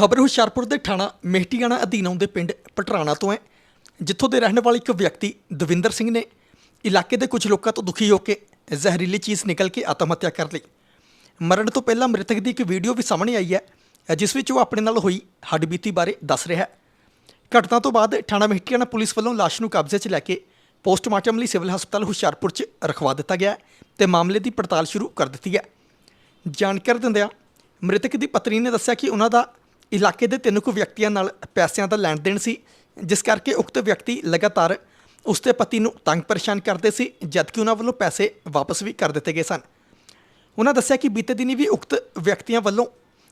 ਖਬਰ ਹੁਸ਼ਿਆਰਪੁਰ ਦੇ ਥਾਣਾ ਮਹਿਟੀਆਣਾ ਅਧੀਨ ਆਉਂਦੇ ਪਿੰਡ ਪਟਰਾਣਾ ਤੋਂ ਹੈ, ਜਿੱਥੋਂ ਦੇ ਰਹਿਣ ਵਾਲੇ ਇੱਕ ਵਿਅਕਤੀ ਦਵਿੰਦਰ ਸਿੰਘ ਨੇ ਇਲਾਕੇ ਦੇ ਕੁਝ ਲੋਕਾਂ ਤੋਂ ਦੁਖੀ ਹੋ ਕੇ ਜ਼ਹਿਰੀਲੀ ਚੀਜ਼ ਨਿਕਲ ਕੇ ਆਤਮ ਹੱਤਿਆ ਕਰ ਲਈ। ਮਰਨ ਤੋਂ ਪਹਿਲਾਂ ਮ੍ਰਿਤਕ ਦੀ ਇੱਕ ਵੀਡੀਓ ਵੀ ਸਾਹਮਣੇ ਆਈ ਹੈ, ਜਿਸ ਵਿੱਚ ਉਹ ਆਪਣੇ ਨਾਲ ਹੋਈ ਹੱਡਬੀਤੀ ਬਾਰੇ ਦੱਸ ਰਿਹਾ ਹੈ। ਘਟਨਾ ਤੋਂ ਬਾਅਦ ਥਾਣਾ ਮਹਿਟੀਆਣਾ ਪੁਲਿਸ ਵੱਲੋਂ ਲਾਸ਼ ਨੂੰ ਕਬਜ਼ੇ 'ਚ ਲੈ ਕੇ ਪੋਸਟਮਾਰਟਮ ਲਈ ਸਿਵਲ ਹਸਪਤਾਲ ਹੁਸ਼ਿਆਰਪੁਰ 'ਚ ਰਖਵਾ ਦਿੱਤਾ ਗਿਆ ਹੈ ਤੇ ਮਾਮਲੇ ਦੀ ਪੜਤਾਲ ਸ਼ੁਰੂ ਕਰ ਦਿੱਤੀ ਹੈ। ਜਾਣਕਾਰੀ ਦਿੰਦਿਆਂ ਮ੍ਰਿਤਕ ਦੀ ਪਤਨੀ ਨੇ ਦੱਸਿਆ ਕਿ ਉਹਨਾਂ ਦਾ ਇਲਾਕੇ ਦੇ ਤਿੰਨ ਕੁ ਵਿਅਕਤੀਆਂ ਨਾਲ ਪੈਸਿਆਂ ਦਾ ਲੈਣ ਦੇਣ ਸੀ, ਜਿਸ ਕਰਕੇ ਉਕਤ ਵਿਅਕਤੀ ਲਗਾਤਾਰ ਉਸਦੇ ਪਤੀ ਨੂੰ ਤੰਗ ਪਰੇਸ਼ਾਨ ਕਰਦੇ ਸੀ, ਜਦਕਿ ਉਹਨਾਂ ਵੱਲੋਂ ਪੈਸੇ ਵਾਪਸ ਵੀ ਕਰ ਦਿੱਤੇ ਗਏ ਸਨ। ਉਹਨਾਂ ਦੱਸਿਆ ਕਿ ਬੀਤੇ ਦਿਨੀ ਵੀ ਉਕਤ ਵਿਅਕਤੀਆਂ ਵੱਲੋਂ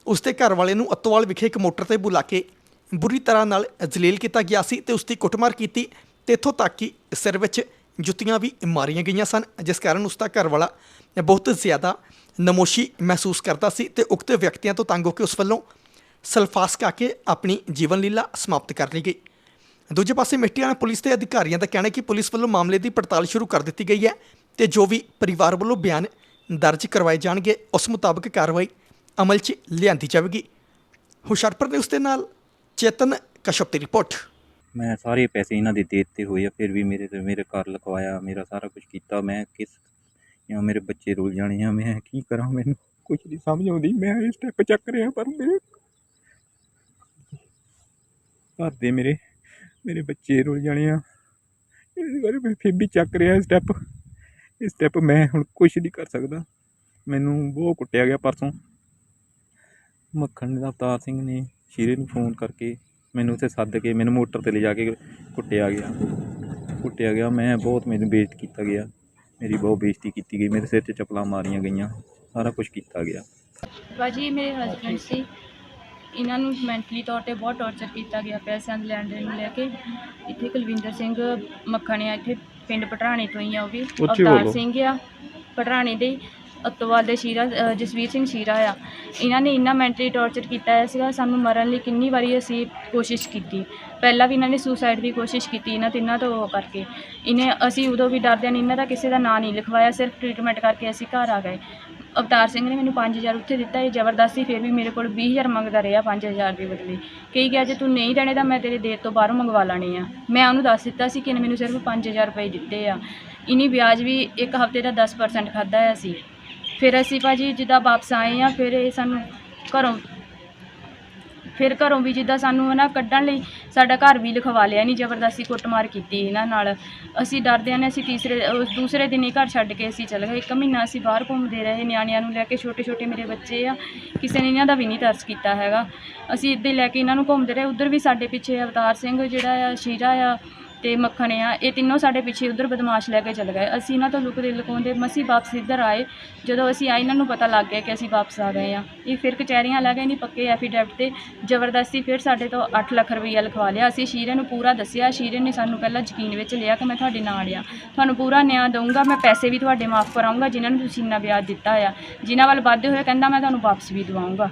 ਉਸਦੇ ਘਰ ਵਾਲੇ ਨੂੰ ਅਤਵਾਲ ਵਿਖੇ ਇੱਕ ਮੋਟਰ ਤੇ ਬੁਲਾ ਕੇ ਬੁਰੀ ਤਰ੍ਹਾਂ ਨਾਲ ਜ਼ਲੀਲ ਕੀਤਾ ਗਿਆ ਸੀ ਤੇ ਉਸ ਦੀ ਕੁੱਟਮਾਰ ਕੀਤੀ ਤੇ ਇੱਥੋਂ ਤੱਕ ਕਿ ਸਿਰ ਵਿੱਚ ਜੁੱਤੀਆਂ ਵੀ ਮਾਰੀਆਂ ਗਈਆਂ ਸਨ, ਜਿਸ ਕਾਰਨ ਉਸ ਦਾ ਘਰ ਵਾਲਾ ਬਹੁਤ ਜ਼ਿਆਦਾ ਨਮੋਸ਼ੀ ਮਹਿਸੂਸ ਕਰਦਾ ਸੀ ਤੇ ਉਕਤ ਵਿਅਕਤੀਆਂ ਤੋਂ ਤੰਗ ਹੋ ਕੇ ਉਸ ਵੱਲੋਂ ਸਲਫਾਸ ਕਾ ਕੇ ਆਪਣੀ ਜੀਵਨ ਲੀਲਾ ਸਮਾਪਤ ਕਰ ਲਈ ਗਈ। ਦੂਜੇ ਪਾਸੇ ਮਿੱਟੀਆਣਾ ਪੁਲਿਸ ਦੇ ਅਧਿਕਾਰੀਆਂ ਦਾ ਕਹਿਣਾ ਹੈ ਕਿ ਪੁਲਿਸ ਵੱਲੋਂ ਮਾਮਲੇ ਦੀ ਪੜਤਾਲ ਸ਼ੁਰੂ ਕਰ ਦਿੱਤੀ ਗਈ ਹੈ ਤੇ ਜੋ ਵੀ ਪਰਿਵਾਰ ਵੱਲੋਂ ਬਿਆਨ ਦਰਜ ਕਰਵਾਏ ਜਾਣਗੇ, ਉਸ ਮੁਤਾਬਕ ਕਾਰਵਾਈ ਅਮਲ 'ਚ ਲਿਆਂਦੀ ਜਾਵੇਗੀ। ਹੁਸ਼ਿਆਰਪੁਰ ਨੇ ਉਸ ਦੇ ਨਾਲ ਚੇਤਨ ਕਸ਼ਪ ਦੀ ਰਿਪੋਰਟ। ਮੈਂ ਸਾਰੇ ਪੈਸੇ ਇਹਨਾਂ ਦੇ ਦੇ ਦਿੱਤੇ ਹੋਏ ਆ, ਫਿਰ ਵੀ ਮੇਰੇ ਤੇ ਮੇਰੇ ਘਰ ਲਗਵਾਇਆ ਮੇਰਾ ਸਾਰਾ ਕੁਝ ਕੀਤਾ, ਮੈਂ ਕਿਸ ਜਾਂ ਮੇਰੇ ਬੱਚੇ ਰੁੱਲ ਜਾਣੇ ਆ, ਮੈਂ ਕੀ ਕਰਾਂ ਮੈਨੂੰ? ਕੁਝ ਨਹੀਂ ਸਮਝ ਆਉਂਦੀ, ਮੈਂ ਇਹ ਸਟੈਪ ਚੱਕ ਰਿਹਾ, ਪਰ ਮੇਰੇ ਘਰ ਦੇ ਮੇਰੇ ਮੇਰੇ ਬੱਚੇ ਰੁੱਲ ਜਾਣੇ ਆ। ਇਸ ਬਾਰੇ ਮੈਂ ਫਿਰ ਵੀ ਚੱਕ ਰਿਹਾ ਸਟੈਪ ਇਹ ਸਟੈਪ ਮੈਂ ਹੁਣ ਕੁਝ ਨਹੀਂ ਕਰ ਸਕਦਾ। ਮੈਨੂੰ ਬਹੁਤ ਕੁੱਟਿਆ ਗਿਆ ਪਰਸੋਂ। ਮੱਖਣ ਦਾ ਅਵਤਾਰ ਸਿੰਘ ਨੇ ਸ਼ੀਰੇ ਨੂੰ ਫੋਨ ਕਰਕੇ ਮੈਨੂੰ ਉੱਥੇ ਸੱਦ ਕੇ, ਮੈਨੂੰ ਮੋਟਰ ਤੇ ਲਿਜਾ ਕੇ ਕੁੱਟਿਆ ਗਿਆ। ਕੁੱਟਿਆ ਗਿਆ, ਮੈਂ ਬਹੁਤ ਮੈਨੂੰ ਬੇਇੱਜ਼ਤ ਕੀਤਾ ਗਿਆ। ਮੇਰੀ ਬਹੁਤ ਬੇਇੱਜ਼ਤੀ ਕੀਤੀ ਗਈ। ਮੇਰੇ ਸਿਰ 'ਚ ਚੱਪਲਾਂ ਮਾਰੀਆਂ ਗਈਆਂ। ਸਾਰਾ ਕੁਝ ਕੀਤਾ ਗਿਆ। ਭਾਜੀ, ਮੇਰੇ ਹਸਬੰਡ ਸੀ। ਇਹਨਾਂ ਨੂੰ ਮੈਂਟਲੀ ਤੌਰ ਤੇ ਬਹੁਤ ਟੌਰਚਰ ਕੀਤਾ ਗਿਆ ਪੈਸਿਆਂ ਦੇ ਲੈਣ ਦੇਣ ਨੂੰ ਲੈ ਕੇ। ਇੱਥੇ ਕੁਲਵਿੰਦਰ ਸਿੰਘ ਮੱਖਣ ਆ ਇੱਥੇ ਪਿੰਡ ਪਟਰਾਣੇ ਤੋਂ ਹੀ ਆ ਉਹ ਵੀ। ਅਵਤਾਰ ਸਿੰਘ ਆ ਪਟਰਾਣੇ ਦੇ। ਅੱਤੋਵਾਲ ਦੇ ਸ਼ੀਰਾ ਅ, ਜਸਵੀਰ ਸਿੰਘ ਸ਼ੀਰਾ ਆ। ਇਹਨਾਂ ਨੇ ਇੰਨਾ ਮੈਂਟਲੀ ਟੌਰਚਰ ਕੀਤਾ ਹੈ ਸੀਗਾ ਸਾਨੂੰ ਮਰਨ ਲਈ ਕਿੰਨੀ ਵਾਰੀ ਅਸੀਂ ਕੋਸ਼ਿਸ਼ ਕੀਤੀ। ਪਹਿਲਾਂ ਵੀ ਇਹਨਾਂ ਨੇ ਸੁਸਾਈਡ ਦੀ ਕੋਸ਼ਿਸ਼ ਕੀਤੀ ਇਹਨਾਂ ਤਿੰਨਾਂ ਤੋਂ ਉਹ ਕਰਕੇ। ਇਹਨੇ ਅਸੀਂ ਉਦੋਂ ਵੀ ਡਰਦਿਆਂ ਨੇ ਇਹਨਾਂ ਦਾ ਕਿਸੇ ਦਾ ਨਾਂ ਨਹੀਂ ਲਿਖਵਾਇਆ ਸਿਰਫ ਟ੍ਰੀਟਮੈਂਟ ਕਰਕੇ ਅਸੀਂ ਘਰ ਆ ਗਏ। ਅਵਤਾਰ ਸਿੰਘ ਨੇ ਮੈਨੂੰ 5000 ਉੱਥੇ ਦਿੱਤਾ, ਇਹ ਜ਼ਬਰਦਸਤੀ ਫਿਰ ਵੀ ਮੇਰੇ ਕੋਲ 20000 ਮੰਗਦਾ ਰਿਹਾ 5000 ਦੇ ਬਦਲੇ। ਕਹੀ ਗਿਆ ਜੇ ਤੂੰ ਨਹੀਂ ਦੇਣੇ ਤਾਂ ਮੈਂ ਤੇਰੇ ਦੇਰ ਤੋਂ ਬਾਹਰੋਂ ਮੰਗਵਾ ਲਾਣੇ ਆ। ਮੈਂ ਉਹਨੂੰ ਦੱਸ ਦਿੱਤਾ ਸੀ ਕਿ ਇਹਨੇ ਮੈਨੂੰ ਸਿਰਫ 5000 ਰੁਪਏ ਦਿੱਤੇ ਆ। ਇਨੀ ਵਿਆਜ ਵੀ ਇੱਕ ਹਫ਼ਤੇ ਦਾ 10% ਖਾਦਾ ਹੈ ਸੀ। ਫਿਰ ਅਸੀਂ ਭਾਜੀ ਜਿੱਦਾਂ ਵਾਪਸ ਆਏ ਆ, ਫਿਰ ਇਹ ਸਾਨੂੰ ਘਰੋਂ ਫਿਰ ਘਰੋਂ ਵੀ ਜਿੱਦਾਂ ਸਾਨੂੰ ਨਾ ਕੱਢਣ ਲਈ ਸਾਡਾ ਘਰ ਵੀ ਲਿਖਵਾ ਲਿਆ ਨਹੀਂ ਜ਼ਬਰਦਸਤੀ ਕੁੱਟਮਾਰ ਕੀਤੀ ਇਹਨਾਂ ਨਾਲ। ਅਸੀਂ ਡਰਦਿਆਂ ਨੇ ਅਸੀਂ ਤੀਸਰੇ ਉਸ ਦੂਸਰੇ ਦਿਨ ਹੀ ਘਰ ਛੱਡ ਕੇ ਅਸੀਂ ਚਲੇ ਗਏ। ਇੱਕ ਮਹੀਨਾ ਅਸੀਂ ਬਾਹਰ ਘੁੰਮਦੇ ਰਹੇ, ਨਿਆਣਿਆਂ ਨੂੰ ਲੈ ਕੇ ਛੋਟੇ ਛੋਟੇ ਮੇਰੇ ਬੱਚੇ ਆ, ਕਿਸੇ ਨੇ ਇਹਨਾਂ ਦਾ ਵੀ ਨਹੀਂ ਤਰਸ ਕੀਤਾ ਹੈਗਾ। ਅਸੀਂ ਇੱਦਾਂ ਲੈ ਕੇ ਇਹਨਾਂ ਨੂੰ ਘੁੰਮਦੇ ਰਹੇ। ਉਧਰ ਵੀ ਸਾਡੇ ਪਿੱਛੇ ਅਵਤਾਰ ਸਿੰਘ ਜਿਹੜਾ ਆ, ਸ਼ੀਰਾ ਆ ਤੇ ਮੱਖਣ ਆ, ਇਹ ਤਿੰਨੋਂ ਸਾਡੇ ਪਿੱਛੇ ਉਧਰ ਬਦਮਾਸ਼ ਲੈ ਕੇ ਚਲੇ ਗਏ। ਅਸੀਂ ਇਹਨਾਂ ਤੋਂ ਲੁਕਦੇ ਲੁਕਾਉਂਦੇ ਮਸੀਂ ਵਾਪਸ ਇੱਧਰ ਆਏ। ਜਦੋਂ ਅਸੀਂ ਆਏ, ਇਹਨਾਂ ਨੂੰ ਪਤਾ ਲੱਗ ਗਿਆ ਕਿ ਅਸੀਂ ਵਾਪਸ ਆ ਗਏ ਆ। ਇਹ ਫਿਰ ਕਚਹਿਰੀਆਂ ਲੈ ਗਏ, ਨਹੀਂ ਪੱਕੇ ਐਫੀਡੈਵਿਟ ਤੇ ਜ਼ਬਰਦਸਤੀ ਫਿਰ ਸਾਡੇ ਤੋਂ 8 ਲੱਖ ਰੁਪਈਆ ਲਿਖਵਾ ਲਿਆ। ਅਸੀਂ ਸ਼ੀਰੇ ਨੂੰ ਪੂਰਾ ਦੱਸਿਆ, ਸ਼ੀਰੇ ਨੇ ਸਾਨੂੰ ਪਹਿਲਾਂ ਯਕੀਨ ਵਿੱਚ ਲਿਆ ਕਿ ਮੈਂ ਤੁਹਾਡੇ ਨਾਲ ਆ। ਤੁਹਾਨੂੰ ਪੂਰਾ ਨਿਆਂ ਦਊਂਗਾ, ਮੈਂ ਪੈਸੇ ਵੀ ਤੁਹਾਡੇ ਮਾਫ ਕਰਾਉਂਗਾ ਜਿਨ੍ਹਾਂ ਨੂੰ ਤੁਸੀਂ ਇੰਨਾ ਵਿਆਜ ਦਿੱਤਾ ਆ। ਜਿਨ੍ਹਾਂ ਵੱਲ ਵਾਧੇ ਹੋਏ ਕਹਿੰਦਾ ਮੈਂ ਤੁਹਾਨੂੰ ਵਾਪਸ ਵੀ ਦਵਾਉਂਗਾ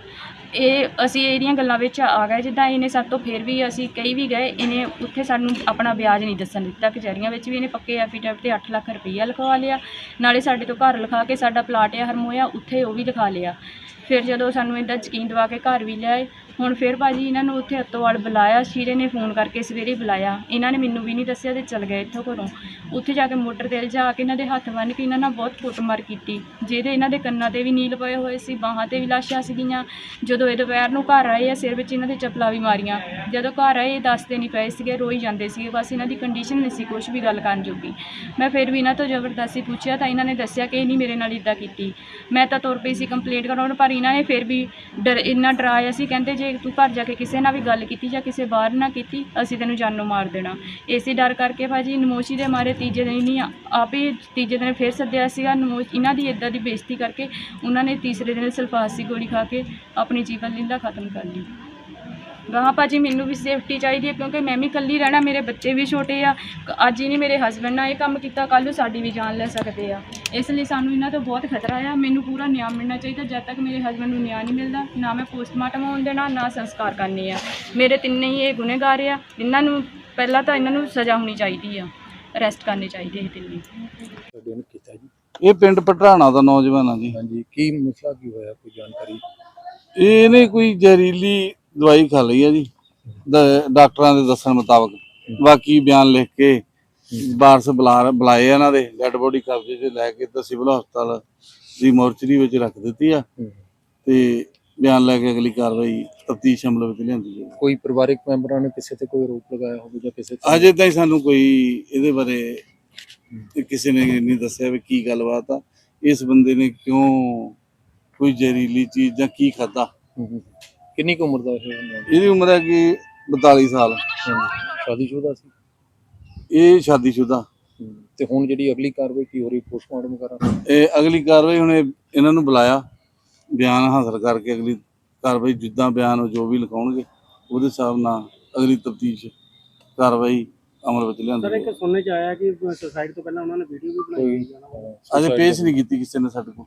ਇਹ ਅਸੀਂ ਇਹਦੀਆਂ ਗੱਲਾਂ ਵਿੱਚ ਆ ਗਏ, ਜਿੱਦਾਂ ਇਹਨੇ ਸਾਡੇ ਤੋਂ ਫਿਰ ਵੀ ਅਸੀਂ ਕਈ ਵੀ ਗਏ, ਇਹਨੇ ਉੱਥੇ ਸਾਨੂੰ ਆਪਣਾ ਵਿਆਜ ਨਹੀਂ ਦੱਸਣ ਦਿੱਤਾ, ਕਚਹਿਰੀਆਂ ਵਿੱਚ ਵੀ ਇਹਨੇ ਪੱਕੇ ਐਫੀਡੈਵਿਟ ਤੇ 8 ਲੱਖ ਰੁਪਈਆ ਲਿਖਵਾ ਲਿਆ, ਨਾਲੇ ਸਾਡੇ ਤੋਂ ਘਰ ਲਿਖਾ ਕੇ ਸਾਡਾ ਪਲਾਟ ਆ ਹਰਮੋਇਆ, ਉੱਥੇ ਉਹ ਵੀ ਲਿਖਾ ਲਿਆ। ਫਿਰ ਜਦੋਂ ਸਾਨੂੰ ਇਹਦਾ ਯਕੀਨ ਦਿਵਾ ਕੇ ਘਰ ਵੀ ਲਿਆਏ ਹੁਣ ਫਿਰ ਭਾਜੀ ਇਹਨਾਂ ਨੂੰ ਉੱਥੇ ਅੱਤੋਵਾਲ ਬੁਲਾਇਆ, ਸ਼ੀਰੇ ਨੇ ਫੋਨ ਕਰਕੇ ਸਵੇਰੇ ਬੁਲਾਇਆ। ਇਹਨਾਂ ਨੇ ਮੈਨੂੰ ਵੀ ਨਹੀਂ ਦੱਸਿਆ ਤੇ ਚਲ ਗਏ ਇੱਥੋਂ ਘਰੋਂ। ਉੱਥੇ ਜਾ ਕੇ ਮੋਟਰ ਤੇ ਜਾ ਕੇ ਇਹਨਾਂ ਦੇ ਹੱਥ ਬੰਨ੍ਹ ਕੇ ਇਹਨਾਂ ਨਾਲ ਬਹੁਤ ਕੁੱਟਮਾਰ ਕੀਤੀ। ਜਿਹਦੇ ਇਹਨਾਂ ਦੇ ਕੰਨਾਂ ਤੇ ਵੀ ਨੀਲ ਪਏ ਹੋਏ ਸੀ, ਬਾਹਾਂ ਤੇ ਵੀ ਲਾਸ਼ਾਂ ਸੀਗੀਆਂ। ਜਦੋਂ ਇਹ ਦੁਪਹਿਰ ਨੂੰ ਘਰ ਆਏ ਆ ਸਿਰ ਵਿੱਚ ਇਹਨਾਂ ਦੇ ਚੱਪਲਾਂ ਵੀ ਮਾਰੀਆਂ। ਜਦੋਂ ਘਰ ਆਏ, ਇਹ ਦੱਸਦੇ ਨਹੀਂ ਪਏ ਸੀਗੇ, ਰੋਈ ਜਾਂਦੇ ਸੀਗੇ। ਬਸ ਇਹਨਾਂ ਦੀ ਕੰਡੀਸ਼ਨ ਨਹੀਂ ਸੀ ਕੁਝ ਵੀ ਗੱਲ ਕਰਨ ਜੋਗੀ। ਮੈਂ ਫਿਰ ਵੀ ਇਹਨਾਂ ਤੋਂ ਜ਼ਬਰਦਸਤੀ ਪੁੱਛਿਆ ਤਾਂ ਇਹਨਾਂ ਨੇ ਦੱਸਿਆ ਕਿ ਇਹ ਨਹੀਂ ਮੇਰੇ ਨਾਲ ਇਦਾਂ ਕੀਤੀ। ਮੈਂ ਤਾਂ ਤੁਰ ਪਈ ਸੀ ਕੰਪਲੇਂਟ ਕਰਾਉਣ, ਪਰ ਇਹਨਾਂ ਨੇ ਫਿਰ ਵੀ ਡਰ, ਇੰਨਾ ਡਰਾਇਆ ਸੀ। ਕਹਿੰਦੇ ਜੇ ਤੂੰ ਘਰ ਜਾ ਕੇ ਕਿਸੇ ਨਾਲ ਵੀ ਗੱਲ ਕੀਤੀ ਜਾਂ ਕਿਸੇ ਬਾਹਰ ਨਾਲ ਕੀਤੀ, ਅਸੀਂ ਤੈਨੂੰ ਜਾਨੋਂ ਮਾਰ ਦੇਣਾ। ਇਸੇ ਡਰ ਕਰਕੇ ਭਾਜੀ ਨਮੋਸ਼ੀ ਦੇ ਮਾਰੇ ਤੀਜੇ ਦਿਨ ਹੀ ਆਪੇ ਤੀਜੇ ਦਿਨ ਫਿਰ ਸੱਦਿਆ ਸੀਗਾ ਨਮੋਸ਼ ਇਹਨਾਂ ਦੀ ਇਦਾਂ ਦੀ ਬੇਇੱਜ਼ਤੀ ਕਰਕੇ ਉਹਨਾਂ ਨੇ ਤੀਸਰੇ ਦਿਨ ਸਲਫਾਸੀ ਗੋਲੀ ਖਾ ਕੇ ਆਪਣੀ ਜੀਵਨ ਲੀਲਾ ਖਤਮ ਕਰ ਲਈ। ਗਾਹਾਂ ਭਾਜੀ ਮੈਨੂੰ ਵੀ ਸੇਫਟੀ ਚਾਹੀਦੀ ਹੈ ਕਿਉਂਕਿ ਮੈਂ ਵੀ ਇਕੱਲੀ ਰਹਿਣਾ ਮੇਰੇ ਬੱਚੇ ਵੀ ਛੋਟੇ ਆ। ਅੱਜ ਹੀ ਨਹੀਂ ਮੇਰੇ ਹਸਬੰਡ ਨਾਲ ਇਹ ਕੰਮ ਕੀਤਾ ਕੱਲ੍ਹ ਨੂੰ ਸਾਡੀ ਵੀ ਜਾਨ ਲੈ ਸਕਦੇ ਆ। ਇਸ ਲਈ ਸਾਨੂੰ ਇਹਨਾਂ ਤੋਂ ਬਹੁਤ ਖਤਰਾ ਆ। ਮੈਨੂੰ ਪੂਰਾ ਨਿਆਂ ਮਿਲਣਾ ਚਾਹੀਦਾ ਜਦ ਤੱਕ ਮੇਰੇ ਹਸਬੰਡ ਨੂੰ ਨਿਆਂ ਨਹੀਂ ਮਿਲਦਾ ਨਾ ਮੈਂ ਪੋਸਟਮਾਰਟਮ ਹੋਣ ਦੇਣਾ ਨਾ ਸੰਸਕਾਰ ਕਰਨੇ ਆ। ਮੇਰੇ ਤਿੰਨੇ ਹੀ ਇਹ ਗੁਨੇਗਾਰ ਆ। ਇਹਨਾਂ ਨੂੰ ਪਹਿਲਾਂ ਤਾਂ ਇਹਨਾਂ ਨੂੰ ਸਜ਼ਾ ਹੋਣੀ ਚਾਹੀਦੀ ਆ। ਅਰੈਸਟ ਕਰਨੇ ਚਾਹੀਦੇ ਇਹ ਤਿੰਨੇ। ਤੁਹਾਡੇ ਨੂੰ ਕੀਤਾ ਜੀ? ਇਹ ਪਿੰਡ ਪਟਰਾਣਾ ਦਾ ਨੌਜਵਾਨ ਆ ਜੀ। ਹਾਂਜੀ ਕੀ ਮਸਲਾ ਕੀ ਹੋਇਆ? ਕੋਈ ਜਾਣਕਾਰੀ? ਇਹਨੇ ਕੋਈ ਜ਼ਹਿਰੀਲੀ ਦਵਾਈ ਖਾ ਲਈ ਆ ਜੀ। ਡਾਕਟਰਾਂ ਦੇ ਦੱਸਣ ਮੁਤਾਬਕ। ਬਾਕੀ ਬਿਆਨ ਲਿਖ ਕੇ ਬੁਲਾ ਬੁਲਾਏ ਆ ਇਹਨਾਂ ਦੇ ਡੈੱਡ ਬੋਡੀ ਕਬਜ਼ੇ 'ਚ ਲੈ ਕੇ ਤਾਂ ਸਿਵਲ ਹਸਪਤਾਲ ਦੀ ਮੋਰਚਰੀ ਵਿੱਚ ਰੱਖ ਦਿੱਤੀ ਆ। ਤੇ ਬਿਆਨ ਲੈ ਕੇ ਅਗਲੀ ਕਾਰਵਾਈ ਤਫਤੀਸ਼ ਅਮਲ ਵਿੱਚ ਲਿਆਂਦੀ ਹੈ ਕੋਈ ਪਰਿਵਾਰਕ ਮੈਂਬਰਾਂ ਨੇ ਕਿਸੇ ਤੇ ਕੋਈ ਆਰੋਪ ਲਗਾਇਆ ਹੋਵੇ ਜਾਂ ਕਿਸੇ ਤੇ ਅਜੇ ਤਾਈਂ ਸਾਨੂੰ ਕੋਈ ਇਹਦੇ ਬਾਰੇ ਕਿਸੇ ਨੇ ਨਹੀਂ ਦੱਸਿਆ ਵੀ ਕੀ ਗੱਲਬਾਤ ਆ। ਇਸ ਬੰਦੇ ਨੇ ਕਿਉਂ ਕੋਈ ਜ਼ਹਿਰੀਲੀ ਚੀਜ਼ ਜਾਂ ਕੀ ਖਾਦਾ। ਕਿੰਨੀ ਉਮਰ ਦਾ ਇਹ ਇਹਦੀ ਉਮਰ ਹੈ ਕਿ 42 ਸਾਲ ਸ਼ਾਦੀशुदा ਸੀ? ਇਹ ਸ਼ਾਦੀशुदा। ਤੇ ਹੁਣ ਜਿਹੜੀ ਅਗਲੀ ਕਾਰਵਾਈ ਕੀ ਹੋ ਰਹੀ ਪੋਸਟਮਾਰਟਮ ਵਗੈਰਾ ਇਹ ਅਗਲੀ ਕਾਰਵਾਈ ਹੁਣ ਇਹਨਾਂ ਨੂੰ ਬੁਲਾਇਆ। ਬਿਆਨ ਹਾਸਲ ਕਰਕੇ ਅਗਲੀ ਕਾਰਵਾਈ ਜਿੱਦਾਂ ਬਿਆਨ ਉਹ ਜੋ ਵੀ ਲਿਖਾਉਣਗੇ ਉਹਦੇ ਹਿਸਾਬ ਨਾਲ ਅਗਲੀ ਤਫਤੀਸ਼ ਕਾਰਵਾਈ ਅਮਲ ਵਿੱਚ ਸਰ ਇੱਕ ਸੁਣਨੇ ਚ ਆਇਆ ਕਿ ਸੁਸਾਈਡ ਤੋਂ ਪਹਿਲਾਂ ਉਹਨਾਂ ਨੇ ਵੀਡੀਓ ਵੀ ਬਣਾਈ ਹੋਈ ਅਜੇ ਪੇਸ਼ ਨਹੀਂ ਕੀਤੀ ਕਿਸੇ ਨੇ ਸਾਡੇ ਕੋਲ।